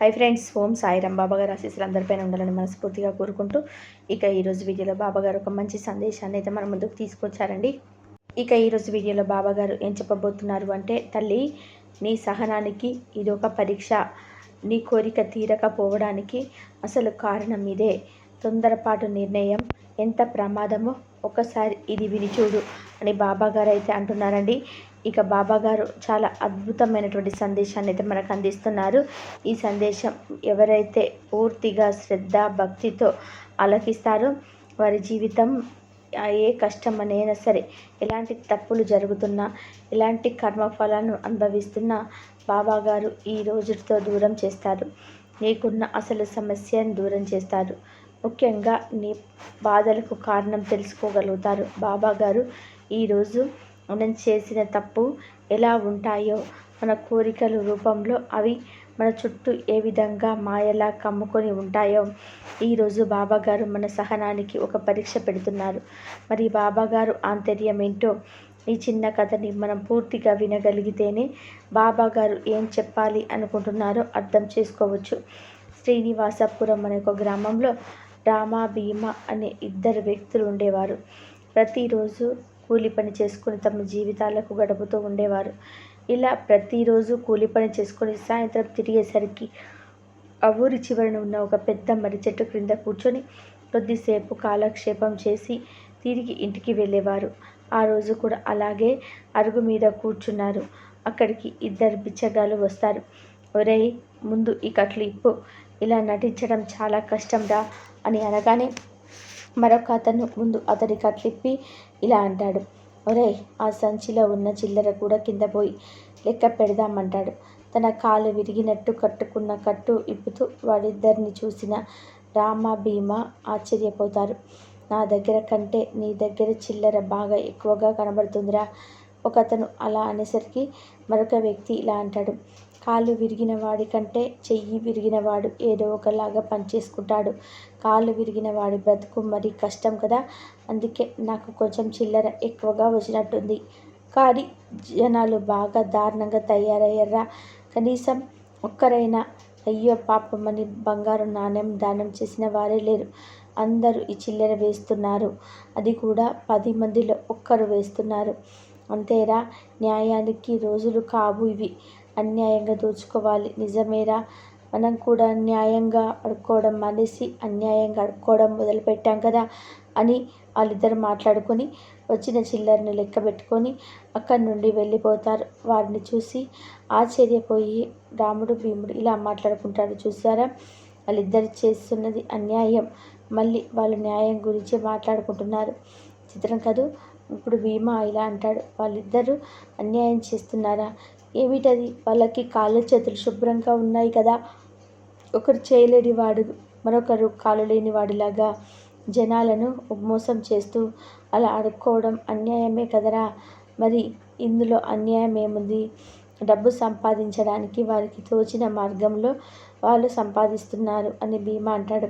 Hi friends ఓం సాయిరామ్. బాబాగారు ఆశీస్సులు అందరిపైన ఉండాలని మనస్ఫూర్తిగా కోరుకుంటూ ఇక ఈరోజు వీడియోలో బాబాగారు ఒక మంచి సందేశాన్ని అయితే మన ముందుకు తీసుకొచ్చారండి. ఇక ఈరోజు వీడియోలో బాబాగారు ఏం చెప్పబోతున్నారు అంటే తల్లి నీ సహనానికి ఇది ఒక పరీక్ష. నీ కోరిక తీరకపోవడానికి అసలు కారణం ఇదే. తొందరపాటు నిర్ణయం. ఎంత ప్రమాదమో ఒకసారి ఇది విని చూడు అని బాబాగారు అయితే అంటున్నారండి. ఇక బాబాగారు చాలా అద్భుతమైనటువంటి సందేశాన్ని అయితే మనకు అందిస్తున్నారు. ఈ సందేశం ఎవరైతే పూర్తిగా శ్రద్ధ భక్తితో ఆలకిస్తారో వారి జీవితం ఏ కష్టం అనైనా సరే ఎలాంటి తప్పులు జరుగుతున్నా ఎలాంటి కర్మఫలాలను అనుభవిస్తున్నా బాబాగారు ఈ రోజుతో దూరం చేస్తారు. నీకున్న అసలు సమస్యను దూరం చేస్తారు. ముఖ్యంగా నీ బాధలకు కారణం తెలుసుకోగలుగుతారు. బాబా గారు ఈరోజు మనం చేసిన తప్పు ఎలా ఉంటాయో మన కోరికల రూపంలో అవి మన చుట్టూ ఏ విధంగా మాయలా కమ్ముకొని ఉంటాయో. ఈరోజు బాబాగారు మన సహనానికి ఒక పరీక్ష పెడుతున్నారు. మరి బాబాగారు ఆంతర్యం ఏంటో? ఈ చిన్న కథని మనం పూర్తిగా వినగలిగితేనే బాబాగారు ఏం చెప్పాలి అనుకుంటున్నారో అర్థం చేసుకోవచ్చు. శ్రీనివాసపురం అనే ఒక గ్రామంలో రామ భీమ అనే ఇద్దరు వ్యక్తులు ఉండేవారు. ప్రతిరోజు కూలి పని చేసుకుని తమ జీవితాలకు గడుపుతూ ఉండేవారు. ఇలా ప్రతిరోజు కూలి పని చేసుకొని సాయంత్రం తిరిగేసరికి ఆ ఊరి చివరన ఉన్న ఒక పెద్ద మర్రి చెట్టు క్రింద కూర్చొని కొద్దిసేపు కాలక్షేపం చేసి తిరిగి ఇంటికి వెళ్ళేవారు. ఆ రోజు కూడా అలాగే అరుగు మీద కూర్చున్నారు. అక్కడికి ఇద్దరు బిచ్చగాలు వస్తారు. ఒరేయ్ ముందు ఈ కట్లు ఇప్పు. ఇలా నటించడం చాలా కష్టంరా అని అనగానే మరొక అతను ముందు అతడి కట్లిప్పి ఇలా అంటాడు. ఒరే ఆ సంచిలో ఉన్న చిల్లర కూడా కింద పోయి లెక్క పెడదామంటాడు. తన కాలు విరిగినట్టు కట్టుకున్న కట్టు ఇప్పుతూ వాడిద్దరిని చూసిన రామ భీమ ఆశ్చర్యపోతారు. నా దగ్గర కంటే నీ దగ్గర చిల్లర బాగా ఎక్కువగా కనబడుతుందిరా. ఒకతను అలా అనేసరికి మరొక వ్యక్తి ఇలా అంటాడు. కాళ్ళు విరిగిన వాడి కంటే చెయ్యి విరిగినవాడు ఏదో ఒకలాగా పనిచేసుకుంటాడు. కాళ్ళు విరిగిన వాడి బ్రతుకు మరి కష్టం కదా? అందుకే నాకు కొంచెం చిల్లర ఎక్కువగా వచ్చినట్టుంది. కానీ జనాలు బాగా దారుణంగా తయారయ్యారా? కనీసం ఒక్కరైనా అయ్యో పాపమని బంగారు నాణ్యం దానం చేసిన వారే లేరు. అందరూ ఈ చిల్లర వేస్తున్నారు. అది కూడా పది మందిలో ఒక్కరు వేస్తున్నారు. అంతేరా? న్యాయానికి రోజులు కావు ఇవి. అన్యాయంగా దోచుకోవాలి. నిజమేరా? మనం కూడా న్యాయంగా అడుక్కోవడం మానేసి అన్యాయంగా అడుక్కోవడం మొదలుపెట్టాం కదా అని వాళ్ళిద్దరు మాట్లాడుకొని వచ్చిన చిల్లరని లెక్క పెట్టుకొని అక్కడి నుండి వెళ్ళిపోతారు. వారిని చూసి ఆశ్చర్యపోయి రాముడు భీముడు ఇలా మాట్లాడుకుంటాడు చూసారా వాళ్ళిద్దరు చేస్తున్నది అన్యాయం. మళ్ళీ వాళ్ళు న్యాయం గురించి మాట్లాడుకుంటున్నారు. చిత్రం కదూ? ఇప్పుడు భీమా ఇలా అంటాడు. వాళ్ళిద్దరూ అన్యాయం చేస్తున్నారా? ఏమిటది? వాళ్ళకి కాళ్ళు చేతులు శుభ్రంగా ఉన్నాయి కదా. ఒకరు చేయలేని వాడు మరొకరు కాలు లేని వాడిలాగా జనాలను మోసం చేస్తూ అలా అడుక్కోవడం అన్యాయమే కదరా. మరి ఇందులో అన్యాయం ఏముంది? డబ్బు సంపాదించడానికి వారికి తోచిన మార్గంలో వాళ్ళు సంపాదిస్తున్నారు అని భీమా అంటాడు.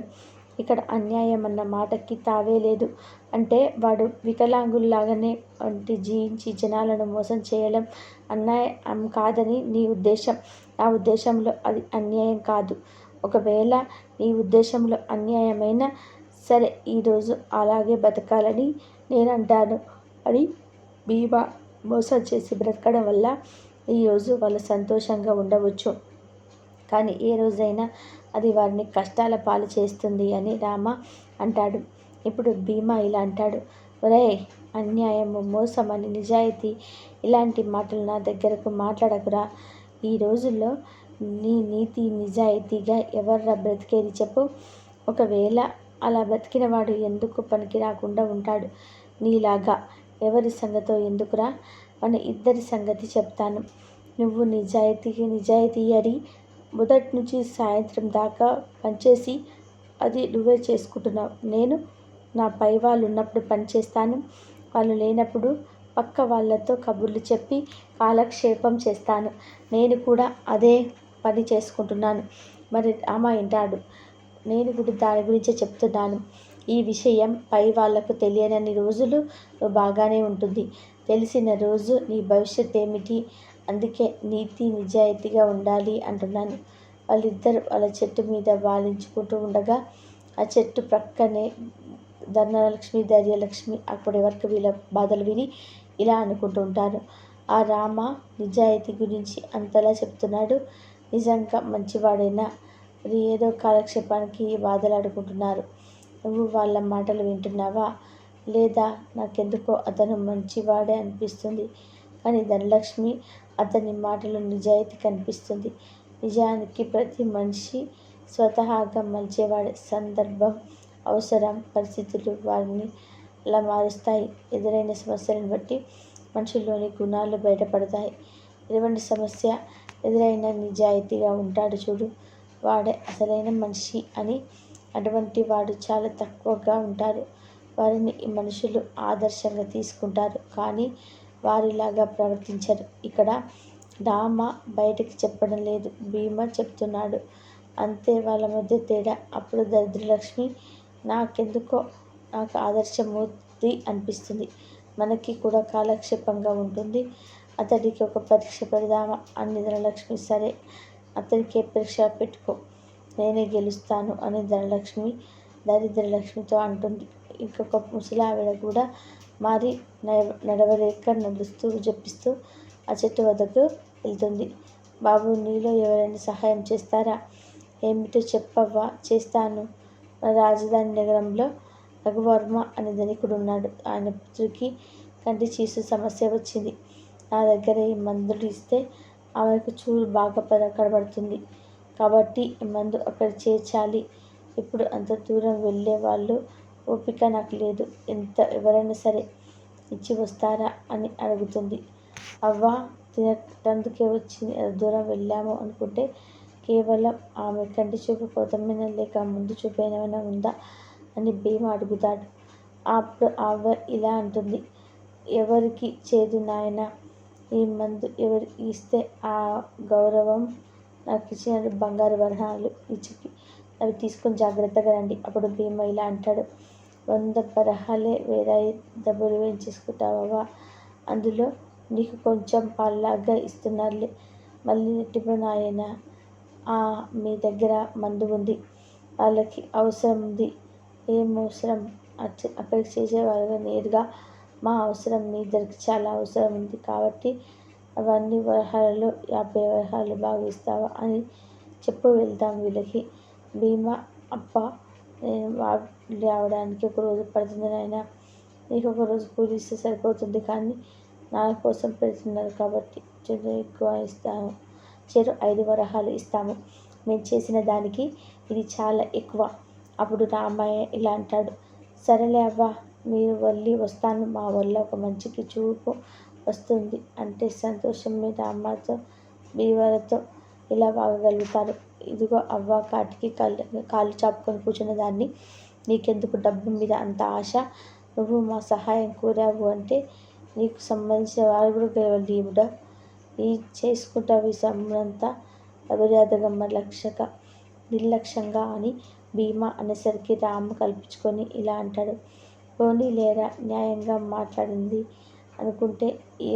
ఇక్కడ అన్యాయం అన్న మాటకి తావే లేదు. అంటే వాడు వికలాంగుల్లాగానే వంటి జీవించి జనాలను మోసం చేయడం అన్యాయం కాదని నీ ఉద్దేశం. నా ఉద్దేశంలో అది అన్యాయం కాదు. ఒకవేళ నీ ఉద్దేశంలో అన్యాయమైన సరే ఈరోజు అలాగే బతకాలని నేను అంటాను అని బీమా మోసం చేసి బ్రతకడం వల్ల ఈరోజు వాళ్ళు సంతోషంగా ఉండవచ్చు. కానీ ఏ రోజైనా అది వారిని కష్టాల పాలు చేస్తుంది అని రామ అంటాడు. ఇప్పుడు భీమా ఇలా అంటాడు. ఒరే అన్యాయము మోసం అని నిజాయితీ ఇలాంటి మాటలు నా దగ్గరకు మాట్లాడకురా. ఈ రోజుల్లో నీ నీతి నిజాయితీగా ఎవర్రా బ్రతికేది చెప్పు. ఒకవేళ అలా బ్రతికిన వాడు ఎందుకు పనికి రాకుండా ఉంటాడు? నీలాగా ఎవరి సంగతో ఎందుకురా? మన ఇద్దరి సంగతి చెప్తాను. నువ్వు నిజాయితీకి నిజాయితీ అడి మొదటి నుంచి సాయంత్రం దాకా పనిచేసి అది నువ్వే చేసుకుంటున్నావు. నేను నా పై వాళ్ళు ఉన్నప్పుడు పనిచేస్తాను. వాళ్ళు లేనప్పుడు పక్క వాళ్ళతో కబుర్లు చెప్పి కాలక్షేపం చేస్తాను. నేను కూడా అదే పని చేసుకుంటున్నాను. మరి రామ వింటాడు. నేను కూడా దాని గురించే చెప్తున్నాను. ఈ విషయం పై వాళ్ళకు తెలియనన్ని రోజులు బాగానే ఉంటుంది. తెలిసిన రోజు నీ భవిష్యత్ ఏమిటి? అందుకే నీతి నిజాయితీగా ఉండాలి అంటున్నాను. వాళ్ళిద్దరు వాళ్ళ చెట్టు మీద వాలించుకుంటూ ఉండగా ఆ చెట్టు ప్రక్కనే ధనలక్ష్మి ధైర్యలక్ష్మి అప్పటి వరకు వీళ్ళ బాధలు విని ఇలా అనుకుంటూ ఉంటారు. ఆ రామ నిజాయితీ గురించి అంతలా చెప్తున్నాడు. నిజంగా మంచివాడైనా? మరి ఏదో కాలక్షేపానికి బాధలు ఆడుకుంటున్నారు నువ్వు వాళ్ళ మాటలు వింటున్నావా? లేదా నాకెందుకో అతను మంచివాడే అనిపిస్తుంది. కానీ ధనలక్ష్మి అతని మాటలు నిజాయితీ కనిపిస్తుంది. నిజానికి ప్రతి మనిషి స్వతహాగా మంచివాడే సందర్భం అవసరం పరిస్థితులు వారిని అలా మారుస్తాయి. ఎదురైన సమస్యలను బట్టి మనుషుల్లోని గుణాలు బయటపడతాయి. ఎటువంటి సమస్య ఎదురైన నిజాయితీగా ఉంటాడు చూడు. వాడే అసలైన మనిషి అని అటువంటి వాడు చాలా తక్కువగా ఉంటారు వారిని మనుషులు ఆదర్శంగా తీసుకుంటారు. కానీ వారిలాగా ప్రవర్తించరు. ఇక్కడ రామ బయటకి చెప్పడం లేదు. భీమ చెప్తున్నాడు. అంతే వాళ్ళ మధ్య తేడా. అప్పుడు దరిద్రలక్ష్మి నాకెందుకో నాకు ఆదర్శమూర్తి అనిపిస్తుంది. మనకి కూడా కాలక్షేపంగా ఉంటుంది. అతడికి ఒక పరీక్ష పెడదామా? అని ధనలక్ష్మి సరే. అతనికి పరీక్ష పెట్టుకో. నేనే గెలుస్తాను అని ధనలక్ష్మి దరిద్రలక్ష్మితో అంటుంది. ఇంకొక ముసలావిడ కూడా మారి నడవలేక నడుస్తూ జపిస్తూ ఆ చెట్టు వద్దకు వెళ్తుంది. బాబు నీలో ఎవరైనా సహాయం చేస్తారా? ఏమిటో చెప్పవ్వా? చేస్తాను. మన రాజధాని నగరంలో రఘువర్మ అనే ధనికుడు ఉన్నాడు ఆయన పుత్రుడికి కంటి చీసు సమస్య వచ్చింది. నా దగ్గర ఈ మందులు ఇస్తే ఆమెకు చూడు బాగా కనబడుతుంది. కాబట్టి ఈ మందు అక్కడ చేర్చాలి. ఇప్పుడు అంత దూరం వెళ్ళే వాళ్ళు ఓపిక నాకు లేదు. ఎంత ఎవరైనా సరే ఇచ్చి వస్తారా అని అడుగుతుంది. అవ్వ తినటందుకే వచ్చింది. దూరం వెళ్ళాము అనుకుంటే కేవలం ఆమె కంటి చూపు కోతమైన లేక ముందు చూపు ఏమైనా ఉందా అని భీమ అడుగుతాడు. అప్పుడు అవ్వ ఇలా అంటుంది. ఎవరికి చేదు నాయన? ఈ మందు ఎవరికి ఇస్తే ఆ గౌరవం? నాకు ఇచ్చిన బంగారు వరహాలు ఇచ్చి అవి తీసుకొని జాగ్రత్తగా రండి. అప్పుడు భీమ ఇలా అంటాడు. వంద బరహాలే వేరే డబ్బులు వేయించేసుకుంటావా? అందులో నీకు కొంచెం పాల్లాగా ఇస్తున్నారులే మళ్ళీ నెట్టిపో నాయన. మీ దగ్గర మందు ఉంది. వాళ్ళకి అవసరం ఉంది. ఏం అవసరం? అక్కడికి చేసేవాళ్ళుగా నేరుగా మా అవసరం మీ దగ్గరికి చాలా అవసరం ఉంది కాబట్టి అవన్నీ వరహాలలో యాభై వరహాలు బాగా ఇస్తావా అని చెప్పు వెళ్తాం వీళ్ళకి. భీమా అప్ప నేను రావడానికి ఒక రోజు పడుతుంది నాయన. నీకు ఒక రోజు పూజ ఇస్తే సరిపోతుంది కానీ నా కోసం పెడుతున్నారు కాబట్టి చెరు ఎక్కువ ఇస్తాను చెరు ఐదు వరహాలు ఇస్తాము. మేము చేసిన దానికి ఇది చాలా ఎక్కువ. అప్పుడు రామయ్య ఇలా అంటాడు. సరేలే అవ్వ మీరు వెళ్ళి వస్తాను. మా వల్ల ఒక మంచికి చూపు వస్తుంది అంటే సంతోషం మీద అమ్మతో బీవరతో ఇలా వాగగలుగుతారు. ఇదిగో అవ్వ కాటికి కాళ్ళు కాళ్ళు చాపుకొని కూర్చున్న దాన్ని నీకెందుకు డబ్బు మీద అంత ఆశ? నువ్వు మా సహాయం కోరావు అంటే నీకు సంబంధించిన వారు కూడా గెలవాలి దేవుడా నీ చేసుకుంటావు ఈ సమ్మంతా అభిరాధగమ్మ లక్షక నిర్లక్ష్యంగా అని భీమా అనేసరికి రాము కల్పించుకొని ఇలా అంటాడు. పోనీ లేరా న్యాయంగా మాట్లాడింది అనుకుంటే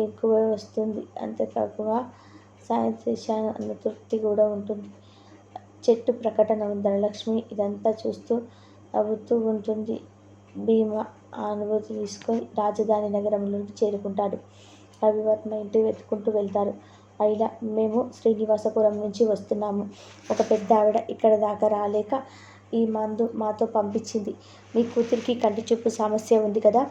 ఎక్కువ వస్తుంది. అంతేకాకుండా సాయం చేశాను అన్న తృప్తి కూడా ఉంటుంది. చెట్టు ప్రకటన ధనలక్ష్మి ఇదంతా చూస్తూ నవ్వుతూ ఉంటుంది. భీమ ఆ అనుభూతి తీసుకొని రాజధాని నగరంలోకి చేరుకుంటాడు. రవివర్మ ఇంటికి వెతుకుంటూ వెళ్తారు అయినా మేము శ్రీనివాసపురం నుంచి వస్తున్నాము. ఒక పెద్ద ఆవిడ ఇక్కడ దాకా రాలేక ఈ మందు మాతో పంపించింది. మీ కూతురికి కంటి చూపు సమస్య ఉంది కదా?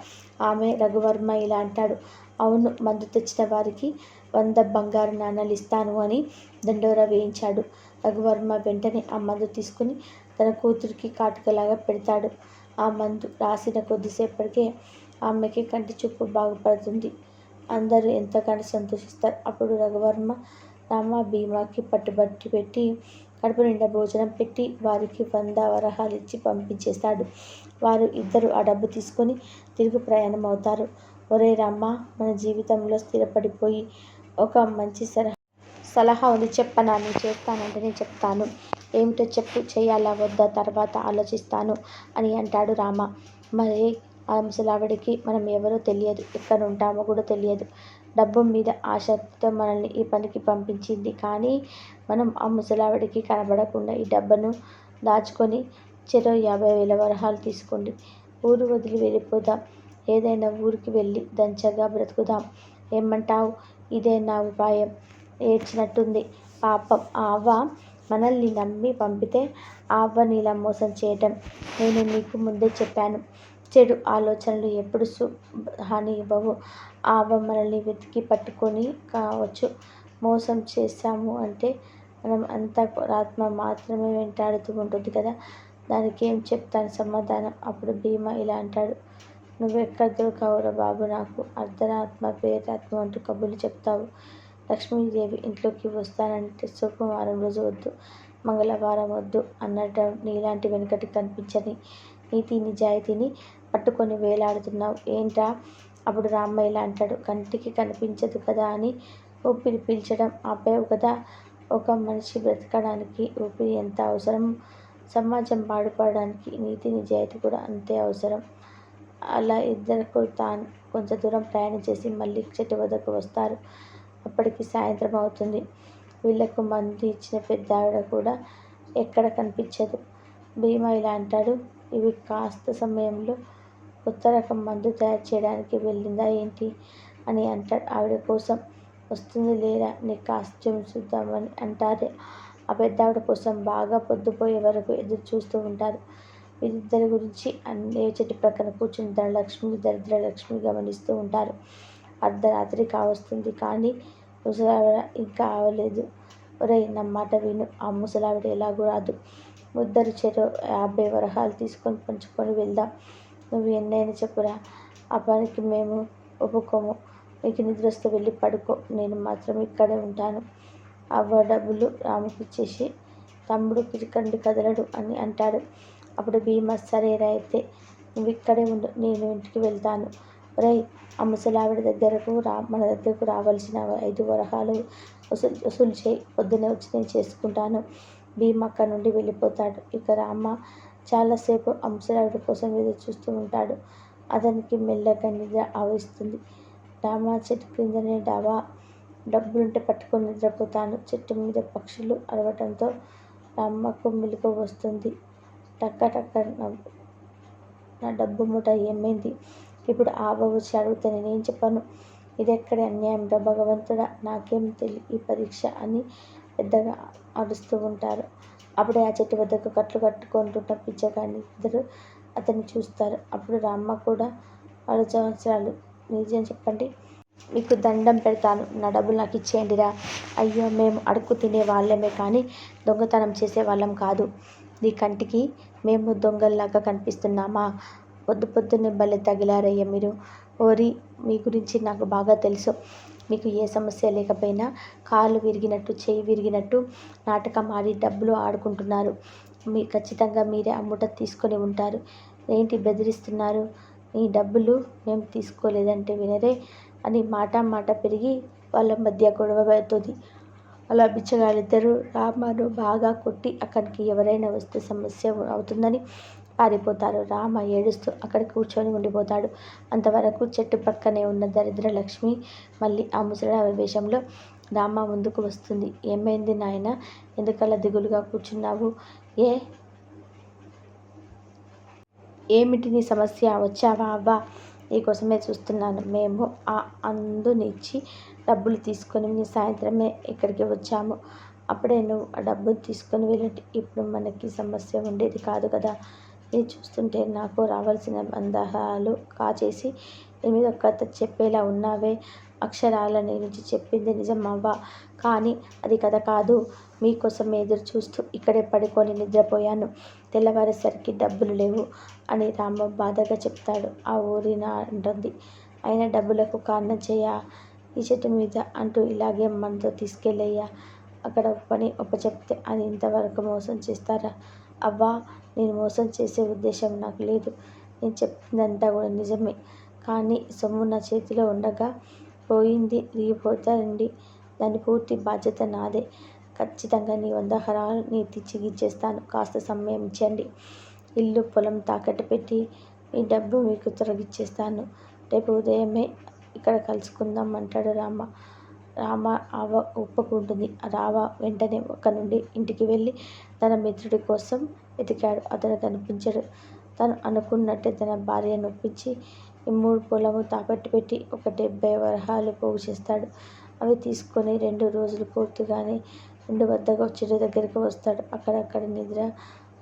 ఆమె రఘువర్మ ఇలా అంటాడు. అవును మందు తెచ్చిన వారికి వంద బంగారు నాణాలు ఇస్తాను అని దండోరా వేయించాడు. రఘువర్మ వెంటనే ఆ మందు తీసుకుని తన కూతురికి కాటుకలాగా పెడతాడు. ఆ మందు రాసిన కొద్దిసేపటికే ఆమెకి కంటి చూపు బాగుపడుతుంది. అందరూ ఎంతగానో సంతోషిస్తారు. అప్పుడు రఘువర్మ రామ భీమాకి పట్టుబట్టి పెట్టి కడుపు నిండా భోజనం పెట్టి వారికి వంద వరహాలు ఇచ్చి పంపించేస్తాడు. వారు ఇద్దరు ఆ డబ్బు తీసుకొని తిరుగు ప్రయాణం అవుతారు ఒరే రామ్మ మన జీవితంలో స్థిరపడిపోయి ఒక మంచి సలహా సలహా ఉంది చెప్పనా నేను చేస్తానంటే నేను చెప్తాను. ఏమిటో చెప్పు చేయాలా వద్దా తర్వాత ఆలోచిస్తాను అని అంటాడు రామ. మరి ఆ ముసలావిడికి మనం ఎవరో తెలియదు ఎక్కడ ఉంటామో కూడా తెలియదు. డబ్బు మీద ఆశతో మనల్ని ఈ పనికి పంపించింది. కానీ మనం ఆ ముసలావిడికి కనబడకుండా ఈ డబ్బును దాచుకొని చెరో యాభై వేల వరహాలు తీసుకోండి. ఊరు వదిలి వెళ్ళిపోదాం. ఏదైనా ఊరికి వెళ్ళి దంచగా బ్రతుకుదాం. ఏమంటావు? ఇదే నా ఉపాయం. ఏడ్చినట్టుంది. పాపం ఆ మనల్ని నమ్మి పంపితే ఆ నీలా ఇలా మోసం చేయటం. నేను నీకు ముందే చెప్పాను. చెడు ఆలోచనలు ఎప్పుడు సు హాని ఇవ్వవు. ఆ మనల్ని వెతికి పట్టుకొని కావచ్చు. మోసం చేశాము అంటే మనం అంత ఆత్మ మాత్రమే వెంటాడుతూ ఉంటుంది కదా. దానికి ఏం చెప్తాను సమాధానం? అప్పుడు భీమా ఇలా అంటాడు. నువ్వెక్కడ దొరకవురా బాబు నాకు? అర్ధరాత్మ పేరాత్మ అంటూ కబుర్లు చెప్తావు. లక్ష్మీదేవి ఇంట్లోకి వస్తానంటే సోమవారం రోజు వద్దు మంగళవారం వద్దు అన్నట్టు నీలాంటి వెనుకటి కనిపించని నీతి నిజాయితీని పట్టుకొని వేలాడుతున్నావు. ఏంటా అప్పుడు రామ్మ ఇలా అంటాడు. కంటికి కనిపించదు కదా అని ఊపిరి పీల్చడం ఆపేవు కదా. ఒక మనిషి బ్రతకడానికి ఊపిరి ఎంత అవసరం? సమాజం పాడుపడడానికి నీతి నిజాయితీ కూడా అంతే అవసరం. అలా ఇద్దరు తాను కొంచెం దూరం ప్రయాణం చేసి మళ్ళీ చెట్టు వద్దకు వస్తారు. అప్పటికి సాయంత్రం అవుతుంది. వీళ్ళకు మందు ఇచ్చిన పెద్ద ఆవిడ కూడా ఎక్కడ కనిపించదు. భీమా ఇలా అంటాడు. ఇవి కాస్త సమయంలో కొత్త రకం మందు తయారు చేయడానికి వెళ్ళిందా ఏంటి అని అంటాడు ఆవిడ కోసం. వస్తుంది లేదా నీ కాస్ట్యూమ్ చూద్దామని అంటారే. ఆ పెద్ద ఆవిడ కోసం బాగా పొద్దుపోయే వరకు ఎదురు చూస్తూ ఉంటారు. వీరిద్దరి గురించి అన్ని చెట్టు ప్రక్కన కూర్చుని ధనలక్ష్మి దరిద్ర లక్ష్మి గమనిస్తూ ఉంటారు. అర్ధరాత్రి కావస్తుంది కానీ ముసలావిడ ఇంకా అవలేదు ఒరేయ్ నా మాట విను. ఆ ముసలావిడ ఎలాగూ రాదు. ముద్దరు చెరో యాభై వరహాలు తీసుకొని పంచుకొని వెళ్దాం. నువ్వు ఎన్నైనా చెప్పురా. ఆ పనికి మేము ఒప్పుకోము. నీకు నిద్రస్తూ వెళ్ళి పడుకో. నేను మాత్రం ఇక్కడే ఉంటాను. అవ్వ డబ్బులు రాముకిచ్చేసి తమ్ముడు కిరికండి కదలడు అని అంటాడు. అప్పుడు భీమ సరేరా అయితే నువ్వు ఇక్కడే ఉండు. నేను ఇంటికి వెళ్తాను. రై ఆ ముసలావిడ దగ్గరకు రా మన దగ్గరకు రావాల్సిన ఐదు వరహాలు వసూలు వసూలు చేయి పొద్దున్నే వచ్చి నేను చేసుకుంటాను. భీమ అక్కడ నుండి వెళ్ళిపోతాడు. ఇక రామ చాలాసేపు ఆ ముసలావిడ కోసం ఎదురు చూస్తూ ఉంటాడు. అతనికి మెల్లగా నిద్ర ఆవిస్తుంది. రామ చెట్టు క్రిందనే డాబా డబ్బులుంటే పట్టుకొని నిద్రపోతాను. చెట్టు మీద పక్షులు అరవటంతో రామకు మెలకు వస్తుంది. టక్క టక్క నా డబ్బు మూట ఏమైంది? ఇప్పుడు ఆవ వచ్చి అడిగితే నేనేం చెప్పాను. ఎక్కడ అన్యాయం రా భగవంతుడా? నాకేం తెలి ఈ పరీక్ష అని పెద్దగా అరుస్తూ ఉంటారు. అప్పుడే ఆ చెట్టు వద్దకు కట్లు కట్టుకుంటున్న పిచ్చగాని ఇద్దరు అతన్ని చూస్తారు. అప్పుడు రామ్మ కూడా ఆరు సంవత్సరాలు నిజం చెప్పండి. మీకు దండం పెడతాను. నా డబ్బులు నాకు ఇచ్చేయండిరా అయ్యో మేము అడుక్కు తినే వాళ్ళమే కానీ దొంగతనం చేసే వాళ్ళం కాదు. నీ కంటికి మేము దొంగల్లాగా కనిపిస్తున్నామా? పొద్దు పొద్దున్నే భలే తగిలారయ్య మీరు. ఓరి మీ గురించి నాకు బాగా తెలుసు. మీకు ఏ సమస్య లేకపోయినా కాళ్ళు విరిగినట్టు చేయి విరిగినట్టు నాటకం ఆడి డబ్బులు ఆడుకుంటున్నారు. మీ ఖచ్చితంగా మీరే అమ్ముట తీసుకొని ఉంటారు. ఏంటి బెదిరిస్తున్నారు? ఈ డబ్బులు మేము తీసుకోలేదంటే వినరే అని మాట మాట పెరిగి వాళ్ళ మధ్య గొడవ అవుతుంది అలా బిచ్చగాళ్ళిద్దరూ రామాను బాగా కొట్టి అక్కడికి ఎవరైనా వస్తే సమస్య అవుతుందని పారిపోతారు రామ ఏడుస్తూ అక్కడ కూర్చొని ఉండిపోతాడు. అంతవరకు చెట్టు పక్కనే ఉన్న దరిద్ర లక్ష్మి మళ్ళీ ఆ ముసలి వేషంలో రామ ముందుకు వస్తుంది. ఏమైంది నాయన? ఎందుకలా దిగులుగా కూర్చున్నావు? ఏ? ఏమిటి నీ సమస్య? వచ్చావా? అవ్వా? నీకోసమే చూస్తున్నాను. మేము ఆ అందునిచ్చి డబ్బులు తీసుకొని నీ సాయంత్రమే ఇక్కడికి వచ్చాము. అప్పుడే నువ్వు ఆ డబ్బులు తీసుకొని వెళ్ళి ఇప్పుడు మనకి సమస్య ఉండేది కాదు కదా. ఇది చూస్తుంటే నాకు రావాల్సిన బంధహాలు కాచేసి ఎనిమిదో కథ చెప్పేలా ఉన్నావే. అక్షరాల నుంచి చెప్పింది నిజమవ్వా. కానీ అది కథ కాదు. మీకోసం ఎదురు చూస్తూ ఇక్కడే పడుకొని నిద్రపోయాను. తెల్లవారేసరికి డబ్బులు లేవు అని రామ బాధగా చెప్తాడు. ఆ ఊరిన అంటుంది. అయినా డబ్బులకు కారణం చేయ. ఈ చెట్టు మీద అంటూ ఇలాగే మనతో తీసుకెళ్ళయ్యా. అక్కడ పని చెప్తే అది ఇంతవరకు మోసం చేస్తారా? అవ్వా నేను మోసం చేసే ఉద్దేశం నాకు లేదు. నేను చెప్పిందంతా కూడా నిజమే. కానీ సొమ్ము నా చేతిలో ఉండగా పోయింది. దిగిపోతారండి దాని పూర్తి బాధ్యత నాదే. ఖచ్చితంగా నీ వంద హరాలు నీ చిగిచ్చేస్తాను కాస్త సమయం ఇచ్చండి ఇల్లు పొలం తాకట్టు పెట్టి మీ డబ్బు మీకు తొలగిచ్చేస్తాను. రేపు ఉదయమే ఇక్కడ కలుసుకుందాం అంటాడు రామ. రామ అవ ఒప్పుకుంటుంది. రావ వెంటనే ఒక నుండి ఇంటికి వెళ్ళి తన మిత్రుడి కోసం వెతికాడు. అతను కనిపించడు తను అనుకున్నట్టే తన భార్యను ఒప్పించి ఈ మూడు పొలము తాకట్టు పెట్టి ఒక డెబ్బై వరహాలు పోగు చేస్తాడు. అవి తీసుకొని రెండు రోజులు పూర్తిగానే రెండు వద్దకు చెట్టు దగ్గరికి వస్తాడు. అక్కడక్కడ నిద్ర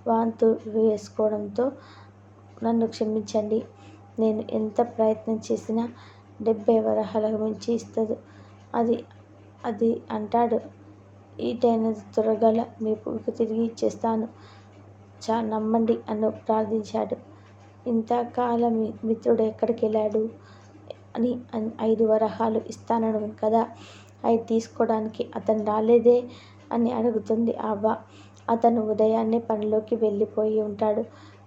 వాంతు వేసుకోవడంతో నన్ను క్షమించండి. నేను ఎంత ప్రయత్నం చేసినా డెబ్బై వరహాలకు మించి ఇస్తుంది. అది అది అంటాడు. ఈటైన త్వరగల మీకు తిరిగి ఇచ్చేస్తాను. చా నమ్మండి అని ప్రార్థించాడు. ఇంతకాలం మిత్రుడు ఎక్కడికి వెళ్ళాడు అని ఐదు వరహాలు ఇస్తానను కదా అవి తీసుకోవడానికి అతను రాలేదే అని అడుగుతుంది అవ్వ. అతను ఉదయాన్నే పనిలోకి వెళ్ళిపోయి ఉంటాడు.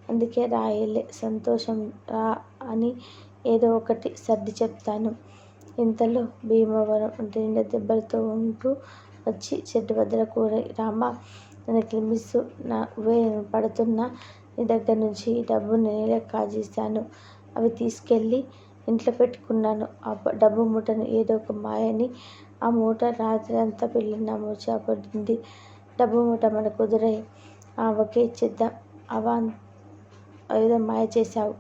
అందుకే రాయలే సంతోషం రా అని ఏదో ఒకటి సర్ది చెప్తాను. ఇంతలో భీమవరం రెండు దెబ్బలతో ఉంటూ వచ్చి చెట్టు వద్దల కూర రామ నాకు మిస్ నా పడుతున్న నీ దగ్గర నుంచి డబ్బు నేనే కాజేశాను అవి తీసుకెళ్ళి ఇంట్లో పెట్టుకున్నాను. ఆ డబ్బు మూటను ఏదో ఒక మాయని ఆ మూట రాత్రి అంతా పెళ్ళిన మూచబడింది డబ్బు మూట మన కుదిరై ఆవకే చేద్దాం అవా ఏదో మాయ చేశావు.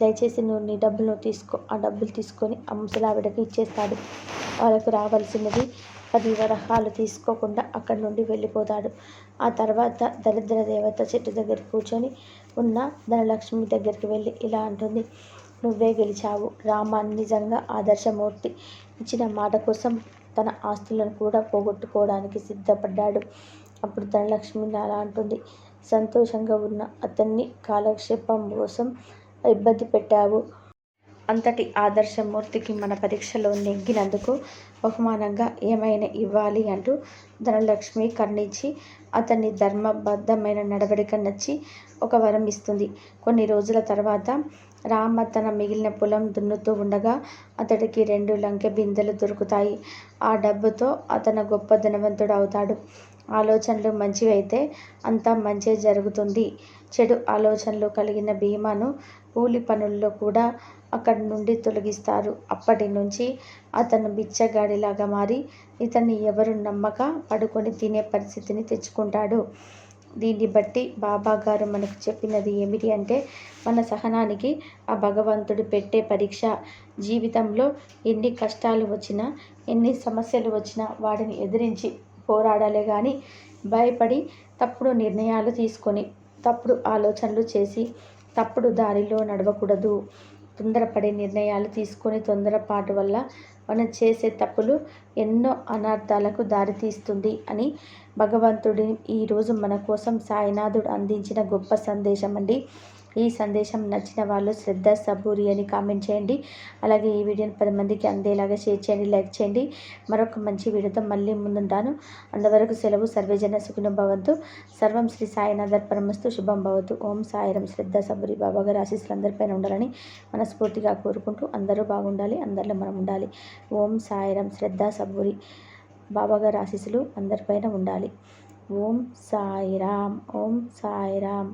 దయచేసి నువ్వు నీ డబ్బులు తీసుకో ఆ డబ్బులు తీసుకొని ఆ ముసలావిడకి ఇచ్చేస్తాడు. వాళ్ళకు రావాల్సినది పది వరహాలు తీసుకోకుండా అక్కడి నుండి వెళ్ళిపోతాడు. ఆ తర్వాత దరిద్ర దేవత చెట్టు దగ్గర కూర్చొని ఉన్న ధనలక్ష్మి దగ్గరికి వెళ్ళి ఇలా అంటుంది నువ్వే గెలిచావు. రామ నిజంగా ఆదర్శమూర్తి. ఇచ్చిన మాట కోసం తన ఆస్తులను కూడా పోగొట్టుకోవడానికి సిద్ధపడ్డాడు. అప్పుడు ధనలక్ష్మి అలా అంటుంది సంతోషంగా ఉన్న అతన్ని కాలక్షేపం కోసం ఇబ్బంది పెట్టావు. అంతటి ఆదర్శమూర్తికి మన పరీక్షలో నెగ్గినందుకు బహుమానంగా ఏమైనా ఇవ్వాలి అంటూ ధనలక్ష్మి కర్ణించి అతన్ని ధర్మబద్ధమైన నడవడిక నచ్చి ఒక వరం ఇస్తుంది. కొన్ని రోజుల తర్వాత రామ తన మిగిలిన పొలం దున్నుతూ ఉండగా అతడికి రెండు లంకె బిందెలు దొరుకుతాయి. ఆ డబ్బుతో అతను గొప్ప ధనవంతుడు అవుతాడు ఆలోచనలు మంచివైతే అంతా మంచి జరుగుతుంది. చెడు ఆలోచనలు కలిగిన భీమాను కూలి పనుల్లో కూడా అక్కడి నుండి తొలగిస్తారు. అప్పటి నుంచి అతను బిచ్చగాడిలాగా మారి ఇతన్ని ఎవరు నమ్మక పడుకొని తినే పరిస్థితిని తెచ్చుకుంటాడు. దీన్ని బట్టి బాబా గారు మనకు చెప్పినది ఏమిటి అంటే మన సహనానికి ఆ భగవంతుడు పెట్టే పరీక్ష. జీవితంలో ఎన్ని కష్టాలు వచ్చినా ఎన్ని సమస్యలు వచ్చినా వాటిని ఎదిరించి పోరాడాలే కానీ భయపడి తప్పుడు నిర్ణయాలు తీసుకొని తప్పుడు ఆలోచనలు చేసి తప్పుడు దారిలో నడవకూడదు. తొందరపడే నిర్ణయాలు తీసుకొని తొందరపాటు వల్ల మనం చేసే తప్పులు ఎన్నో అనర్థాలకు దారితీస్తుంది అని భగవంతుడి ఈరోజు మన కోసం సాయినాథుడు అందించిన గొప్ప సందేశం అండి ఈ సందేశం నచ్చిన వాళ్ళు శ్రద్ధ సబూరి అని కామెంట్ చేయండి. అలాగే ఈ వీడియోని పది మందికి అందేలాగా షేర్ చేయండి లైక్ చేయండి. మరొక మంచి వీడియోతో మళ్ళీ ముందుంటాను. అంతవరకు సెలవు సర్వేజన సుఖిన భవంతు. సర్వం శ్రీ సాయినాథర్ పరమస్తు శుభం భవతు. ఓం సాయిరం. శ్రద్ధ సబూరి బాబాగారు ఆశీస్సులు అందరిపైన ఉండాలని మనస్ఫూర్తిగా కోరుకుంటూ అందరూ బాగుండాలి అందరిలో మనం ఉండాలి. ఓం సాయిరం. శ్రద్ధ సబూరి బాబాగారి ఆశీస్సులు అందరిపైన ఉండాలి. ఓం సాయిరామ్ ఓం సాయిరామ్